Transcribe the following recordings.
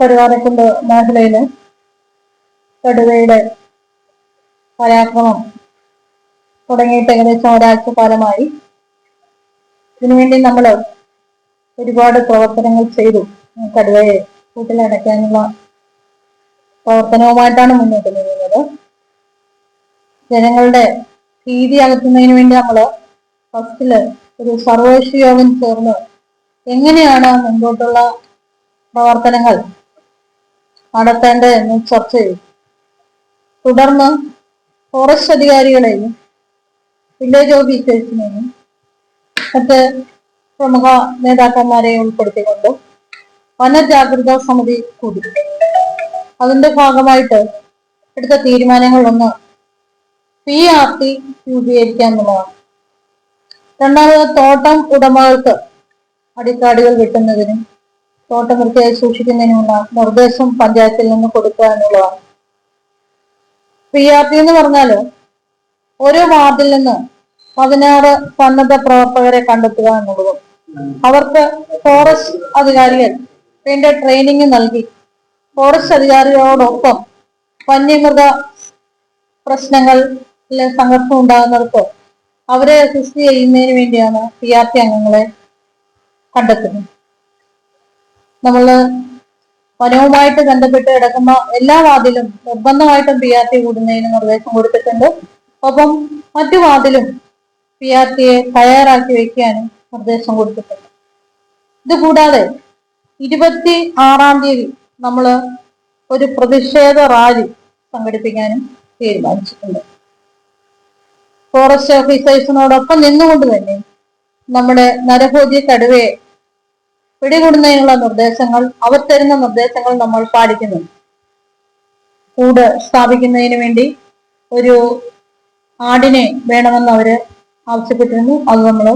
കരുവാരക്കുണ്ട് മേഖലയിൽ കടുവയുടെ പരാക്രമം തുടങ്ങിയിട്ട് ഏകദേശം ഒരാഴ്ച കാലമായി ഇതിനുവേണ്ടി നമ്മൾ ഒരുപാട് പ്രവർത്തനങ്ങൾ ചെയ്തു. കടുവയെ കൂട്ടിലടയ്ക്കാനുള്ള പ്രവർത്തനവുമായിട്ടാണ് മുന്നോട്ട് നീങ്ങുന്നത്. ജനങ്ങളുടെ ഭീതി അകറ്റുന്നതിന് വേണ്ടി നമ്മൾ ഫസ്റ്റിൽ ഒരു സർവകക്ഷി യോഗം ചേർന്ന് എങ്ങനെയാണ് മുമ്പോട്ടുള്ള പ്രവർത്തനങ്ങൾ നടത്തേണ്ടത് എന്ന് ചർച്ച ചെയ്തു. തുടർന്ന് ഫോറസ്റ്റ് അധികാരികളെയും വില്ലേജ് ഓഫീസേഴ്സിനെയും മറ്റ് പ്രമുഖ നേതാക്കന്മാരെയും ഉൾപ്പെടുത്തിക്കൊണ്ട് വനജാഗ്രതാ സമിതി കൂടി. അതിന്റെ ഭാഗമായിട്ട് എടുത്ത തീരുമാനങ്ങളൊന്ന് പി ആർ ടി രൂപീകരിക്കുക എന്നുള്ളതാണ് രണ്ടാമത് തോട്ടം ഉടമകൾക്ക് അടിക്കാടുകൾ വെട്ടുന്നതിനും തോട്ടം വൃത്തിയായി സൂക്ഷിക്കുന്നതിനുള്ള നിർദ്ദേശം പഞ്ചായത്തിൽ നിന്ന് കൊടുക്കുക എന്നുള്ളതാണ്. പി ആർ ടി എന്ന് പറഞ്ഞാൽ ഓരോ വാർഡിൽ നിന്ന് പതിനാറ് സന്നദ്ധ പ്രവർത്തകരെ കണ്ടെത്തുക എന്നുള്ളതും അവർക്ക് ഫോറസ്റ്റ് അധികാരികൾ ഇതിന്റെ ട്രെയിനിങ് നൽകി ഫോറസ്റ്റ് അധികാരികളോടൊപ്പം വന്യമൃഗ പ്രശ്നങ്ങൾ സംഘർഷം ഉണ്ടാകുന്നവർക്ക് അവരെ അസിസ്റ്റ് ചെയ്യുന്നതിന് വേണ്ടിയാണ് പി ആർ ടി അംഗങ്ങളെ കണ്ടെത്തുന്നത്. നമ്മൾ വനവുമായിട്ട് ബന്ധപ്പെട്ട് കിടക്കുന്ന എല്ലാ വാതിലും നിർബന്ധമായിട്ടും പി ആർ ടി കൂടുന്നതിന് നിർദ്ദേശം കൊടുത്തിട്ടുണ്ട്. ഒപ്പം മറ്റു വാതിലും പി ആർ ടിയെ തയ്യാറാക്കി വെക്കാനും നിർദ്ദേശം കൊടുത്തിട്ടുണ്ട്. ഇത് കൂടാതെ ഇരുപത്തി ആറാം തീയതി നമ്മൾ ഒരു പ്രതിഷേധ റാലി സംഘടിപ്പിക്കാനും തീരുമാനിച്ചിട്ടുണ്ട്. ഫോറസ്റ്റ് ഓഫീസേഴ്സിനോടൊപ്പം നിന്നുകൊണ്ട് തന്നെ നമ്മുടെ നരഭോജി കടുവയെ പിടികൂടുന്നതിനുള്ള നിർദ്ദേശങ്ങൾ അവർ തരുന്ന നിർദ്ദേശങ്ങൾ നമ്മൾ പാലിക്കുന്നു. കൂട് സ്ഥാപിക്കുന്നതിന് വേണ്ടി ഒരു ആടിനെ വേണമെന്ന് അവർ ആവശ്യപ്പെട്ടിരുന്നു. അത് നമ്മൾ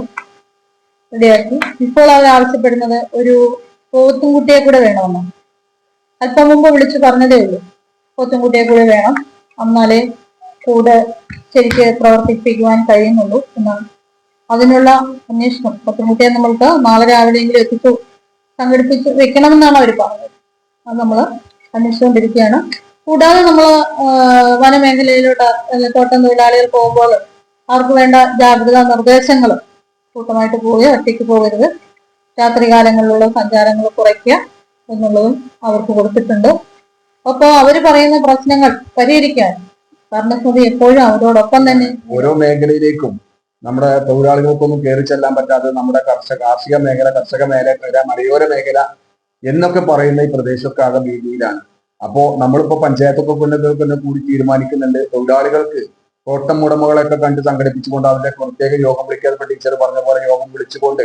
റെഡിയാക്കി. ഇപ്പോൾ അവർ ആവശ്യപ്പെടുന്നത് ഒരു പോത്തുംകുട്ടിയെ കൂടെ വേണമെന്നാണ്. അല്പം മുമ്പ് വിളിച്ചു പറഞ്ഞതേ ഉള്ളൂ. പോത്തുംകുട്ടിയെ കൂടെ വേണം. എന്നാലേ കൂട് ശരിക്ക് പ്രവർത്തിപ്പിക്കുവാൻ കഴിയുന്നുള്ളൂ എന്നാണ്. അതിനുള്ള അന്വേഷണം. പത്തുമുട്ടിയെ നമ്മൾക്ക് നാളെ രാവിലെയെങ്കിലും എത്തിച്ചു സംഘടിപ്പിച്ച് വെക്കണമെന്നാണ് അവർ പറഞ്ഞത്. അത് നമ്മൾ അന്വേഷിച്ചുകൊണ്ടിരിക്കുകയാണ് കൂടാതെ നമ്മൾ വനമേഖലയിലോട്ട് തോട്ടം തൊഴിലാളികൾ പോകുമ്പോൾ അവർക്ക് വേണ്ട ജാഗ്രതാ നിർദ്ദേശങ്ങൾ കൂട്ടമായിട്ട് പോവുകയോ ഒറ്റയ്ക്ക് പോകരുത്. രാത്രികാലങ്ങളിലുള്ള സഞ്ചാരങ്ങൾ കുറയ്ക്കുക എന്നുള്ളതും അവർക്ക് കൊടുത്തിട്ടുണ്ട്. അപ്പോൾ അവർ പറയുന്ന പ്രശ്നങ്ങൾ പരിഹരിക്കാൻ ഭരണസമിതി എപ്പോഴും അവരോടൊപ്പം തന്നെ. ഓരോ മേഖലയിലേക്കും നമ്മുടെ തൊഴിലാളികൾക്കൊന്നും കയറി ചെല്ലാൻ പറ്റാതെ നമ്മുടെ കർഷക കാർഷിക മേഖല കർഷക മേഖല മലയോര മേഖല എന്നൊക്കെ പറയുന്ന ഈ പ്രദേശമൊക്കെ ആകെ ഭീതിയിലാണ്. അപ്പോ നമ്മളിപ്പോ പഞ്ചായത്തൊക്കെ പിന്നെ കൂടി തീരുമാനിക്കുന്നുണ്ട്. തൊഴിലാളികൾക്ക് തോട്ടം ഉടമകളൊക്കെ കണ്ട് സംഘടിപ്പിച്ചുകൊണ്ട് അവരുടെ പ്രത്യേക യോഗം വിളിക്കാതെ ടീച്ചർ പറഞ്ഞ പോലെ യോഗം വിളിച്ചുകൊണ്ട്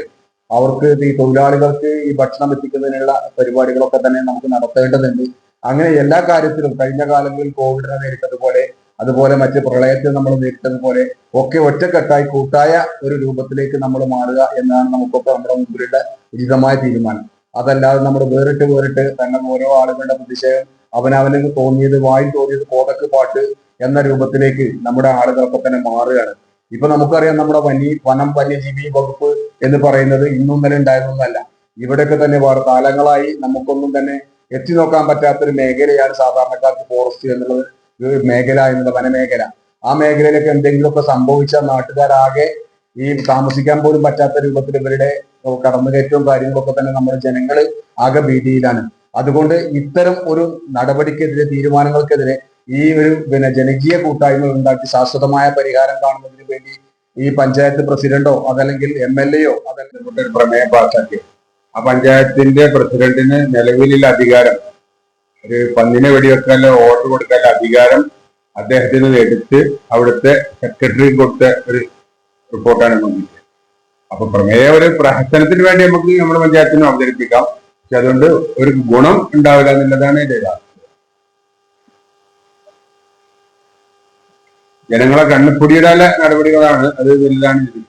അവർക്ക് ഈ തൊഴിലാളികൾക്ക് ഈ ഭക്ഷണം എത്തിക്കുന്നതിനുള്ള പരിപാടികളൊക്കെ തന്നെ നമുക്ക് നടത്തേണ്ടതുണ്ട്. അങ്ങനെ എല്ലാ കാര്യത്തിലും കഴിഞ്ഞ കാലങ്ങളിൽ കോവിഡിനെ നേരിട്ടതുപോലെ അതുപോലെ മറ്റ് പ്രളയത്തിൽ നമ്മൾ നേരിട്ടതുപോലെ ഒക്കെ ഒറ്റക്കെട്ടായി കൂട്ടായ ഒരു രൂപത്തിലേക്ക് നമ്മൾ മാറുക എന്നാണ് നമുക്കൊക്കെ നമ്മുടെ മുമ്പിലുള്ള ഉചിതമായ തീരുമാനം. അതല്ലാതെ നമ്മൾ വേറിട്ട് വേറിട്ട് തന്നെ ഓരോ ആളുകളുടെ പ്രതിഷേധം അവനവന് തോന്നിയത് വായിൽ തോന്നിയത് കോതക്ക് പാട്ട് എന്ന രൂപത്തിലേക്ക് നമ്മുടെ ആളുകളൊക്കെ തന്നെ മാറുകയാണ്. ഇപ്പൊ നമുക്കറിയാം നമ്മുടെ വന്യ വനം വന്യജീവി വകുപ്പ് എന്ന് പറയുന്നത് ഇന്നും തന്നെ ഉണ്ടായതൊന്നല്ല ഇവിടെയൊക്കെ തന്നെ കാലങ്ങളായി നമുക്കൊന്നും തന്നെ എത്തി നോക്കാൻ പറ്റാത്തൊരു മേഖലയാണ് സാധാരണക്കാർക്ക് ഫോറസ്റ്റ് എന്നുള്ളത്. മേഖല എന്നത് വനമേഖല. ആ മേഖലയിലൊക്കെ എന്തെങ്കിലുമൊക്കെ സംഭവിച്ചാൽ നാട്ടുകാരാകെ ഈ താമസിക്കാൻ പോലും പറ്റാത്ത രൂപത്തിൽ ഇവരുടെ കടന്നുകയറ്റവും കാര്യങ്ങളൊക്കെ തന്നെ നമ്മുടെ ജനങ്ങൾ ആകെ ഭീതിയിലാണ്. അതുകൊണ്ട് ഇത്തരം ഒരു നടപടിക്കെതിരെ തീരുമാനങ്ങൾക്കെതിരെ ഈ ഒരു പിന്നെ ജനകീയ കൂട്ടായ്മ ഉണ്ടാക്കി ശാശ്വതമായ പരിഹാരം കാണുന്നതിന് വേണ്ടി ഈ പഞ്ചായത്ത് പ്രസിഡന്റോ അതല്ലെങ്കിൽ എം എൽ എയോ അതല്ലെങ്കിൽ പ്രമേയം പാസാക്കി ആ പഞ്ചായത്തിന്റെ പ്രസിഡന്റിന് നിലവിലുള്ള അധികാരം ഒരു പന്നിനെ വെടിവെക്കാനുള്ള ഓർഡർ കൊടുക്കാനോ അധികാരം അദ്ദേഹത്തിന് എടുത്ത് അവിടുത്തെ സെക്രട്ടറി കൊടുത്ത ഒരു റിപ്പോർട്ടാണ് വന്നിട്ട് അപ്പൊ പ്രമേയ ഒരു പ്രഹസനത്തിന് വേണ്ടി നമുക്ക് നമ്മുടെ പഞ്ചായത്തിന് അവതരിപ്പിക്കാം. പക്ഷെ അതുകൊണ്ട് ഒരു ഗുണം ഉണ്ടാവില്ല എന്നുള്ളതാണ് എന്റെ ജനങ്ങളെ കണ്ണുപൊടിയിടാനുള്ള നടപടികളാണ് അത് വലുതാണ് ഇത്.